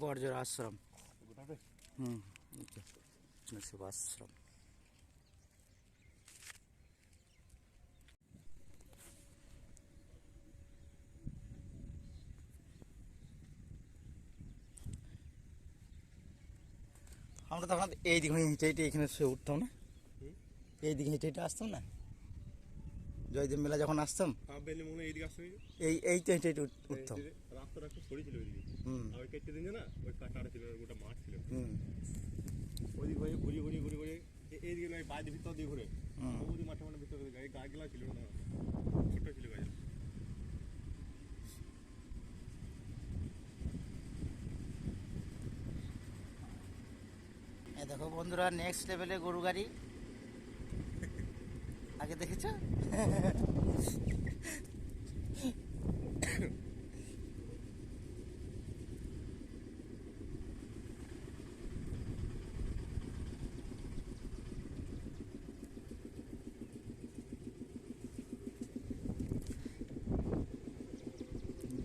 বর্জর আশ্রম। হুম আশ্রম। আমরা তখন এই দিকে হেঁটে হেঁটে এখানে শুয়ে উঠতাম না। এই দিকে হেঁটে হেঁটে আসতাম না? জয়দেব মেলা যখন আসতাম এই এই তো হেঁটে হেঁটে উঠতাম হুম। দেখো বন্ধুরা নেক্সট লেভেলে গরু গাড়ি। আগে দেখেছ?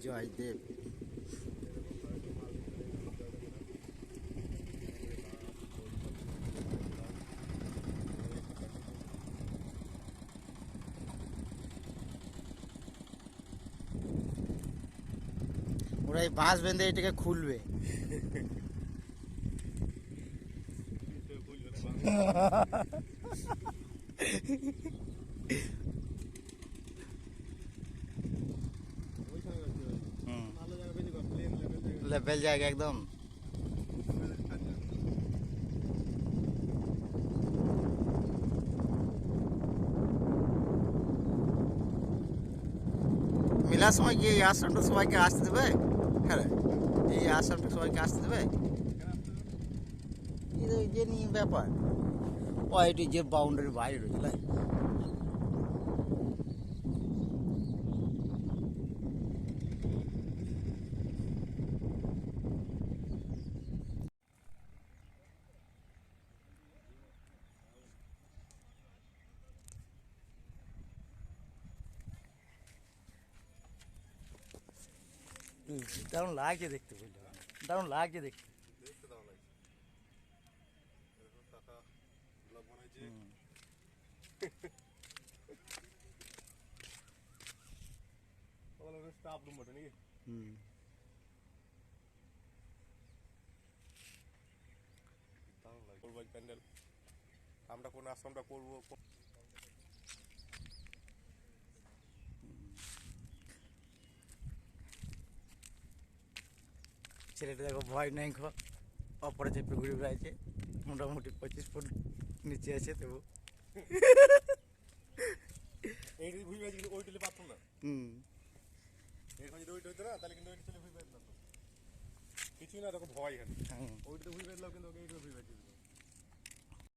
জয়দেব। ওরা এই বাঁশ বেঁধে এটাকে খুলবে। লেভেল জায়গা একদম। মেলার সময় কি এই আশ্রমটা সবাইকে আসতে দেবে? হ্যাঁ এই আসামটা সবাইকে আসতে দেবে? যে নিয়ে ব্যাপার। ওয়াইটি যে বাউন্ডারি বাইরে রয়েছে দারুণ লাগছে দেখতে বুঝলে? দারুণ লাগছে দেখতে। স্টাফ রুম বটে নাকি হুম। দারুণ লাগে। প্যান্ডেল। আমরা কোন আশ্রমটা করব? ছেলেটা দেখো ভয় নেই খো অপরে চেপে ঘুরে বেড়াইছে মোটামুটি পঁচিশ ফুট নিচে আছে তবু। ঘুরে হুম। ওইটা ওইটা ঘুরে কিছুই না দেখো ভয়। ওইটা ঘুরে বেড়লাম কিন্তু ওকে এইটা ঘুরে বেড়াচ্ছি